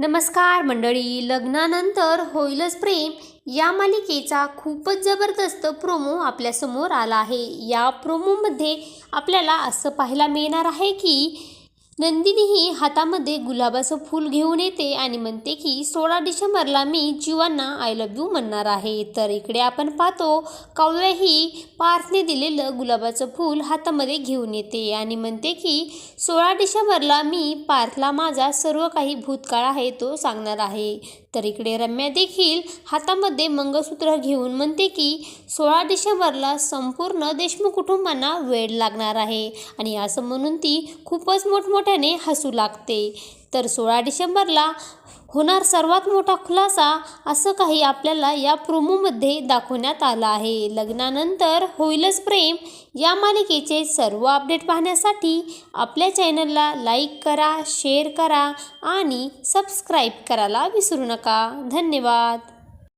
नमस्कार मंडळी लग्नानंतर होईलच प्रेम. या मालिकेचा खूपच जबरदस्त प्रोमो आपल्यासमोर आला आहे. या प्रोमोमध्ये आपल्याला असं पाहायला मिळणार आहे की नंदिनीही हातामध्ये गुलाबाचं फूल घेऊन येते आणि म्हणते की सोळा डिसेंबरला मी जीवांना आय लव्ह यू म्हणणार आहे. तर इकडे आपण पाहतो काव्याही पार्थने दिलेलं गुलाबाचं फूल हातामध्ये घेऊन येते आणि म्हणते की सोळा डिसेंबरला मी पार्थला माझा सर्व काही भूतकाळ आहे तो सांगणार आहे. तर इकडे रम्या देखील हातामध्ये मंगळसूत्र घेऊन म्हणते की सोळा डिसेंबरला संपूर्ण देशमुख कुटुंबांना वेळ लागणार आहे. आणि असं म्हणून ती खूपच मोठमोठ्या मोठमोठ्याने हसू लागते. तर सोळा डिसेंबरला होणार सर्वात मोठा खुलासा असं काही आपल्याला या प्रोमोमध्ये दाखवण्यात आलं आहे. लग्नानंतर होईलच प्रेम. या मालिकेचे सर्व अपडेट पाहण्यासाठी आपल्या चॅनलला लाईक करा शेअर करा आणि सबस्क्राईब करायला विसरू नका. धन्यवाद.